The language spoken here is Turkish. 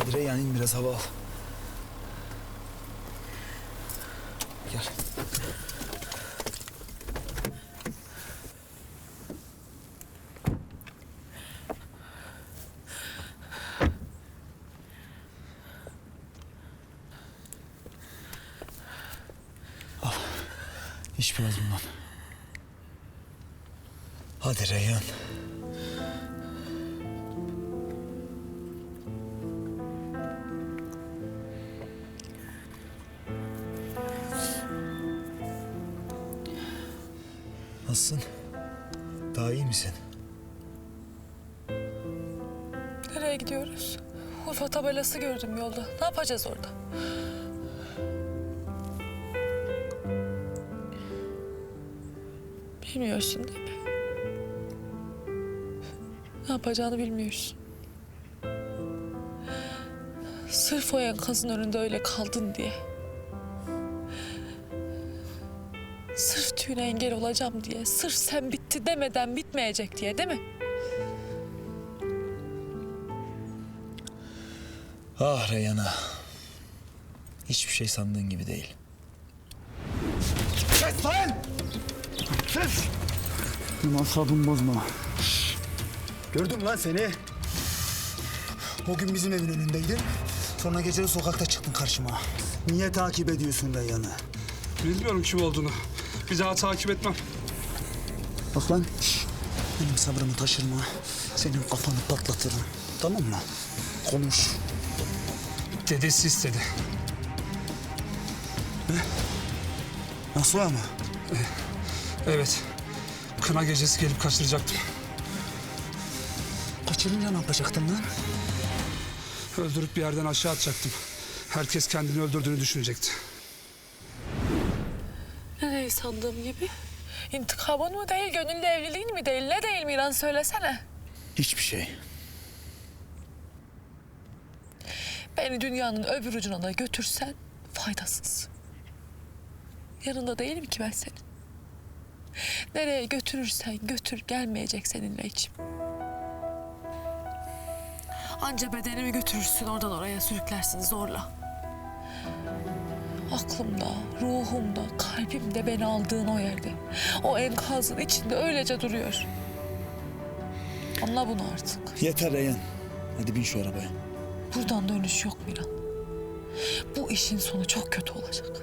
Hadi Reyhan in biraz hava al. Gel. Al. İç biraz bundan. Hadi Reyhan. Nasılsın? Daha iyi misin? Nereye gidiyoruz? Urfa tabelası gördüm yolda. Ne yapacağız orada? Bilmiyorsun değil mi? Ne yapacağını bilmiyorsun. Sırf o enkazın önünde öyle kaldın diye. Sırf düğüne engel olacağım diye. Sırf sen bitti demeden bitmeyecek diye değil mi? Ah Reyhan ah. Hiçbir şey sandığın gibi değil. Kes lan! Kes! Benim asabımı bozma. Gördüm lan seni. O gün bizim evin önündeydin. Sonra gece sokakta çıktın karşıma. Niye takip ediyorsun Reyhan'ı? Bilmiyorum kim olduğunu. Bir daha takip etmem. Bak lan. Benim sabrımı taşırma. Senin kafanı patlatırım. Tamam mı? Konuş. Dedesi istedi. Nasıl ama? Evet. Kına gecesi gelip kaçıracaktım. Kaçırınca ne yapacaktın lan? Öldürüp bir yerden aşağı atacaktım. Herkes kendini öldürdüğünü düşünecekti. Nereyi sandığım gibi? İntikamın mı değil, gönüllü evliliğin mi değil? Ne değil Miran söylesene. Hiçbir şey. Beni dünyanın öbür ucuna da götürsen faydasız. Yanında değilim ki ben senin. Nereye götürürsen götür gelmeyecek seninle içim. Anca bedenimi götürürsün oradan oraya sürüklersin zorla. Aklımda, ruhumda, kalbimde beni aldığın o yerde. O enkazın içinde öylece duruyor. Anla bunu artık. Yeter Reyhan. Hadi bin şu arabaya. Buradan dönüş yok Miran. Bu işin sonu çok kötü olacak.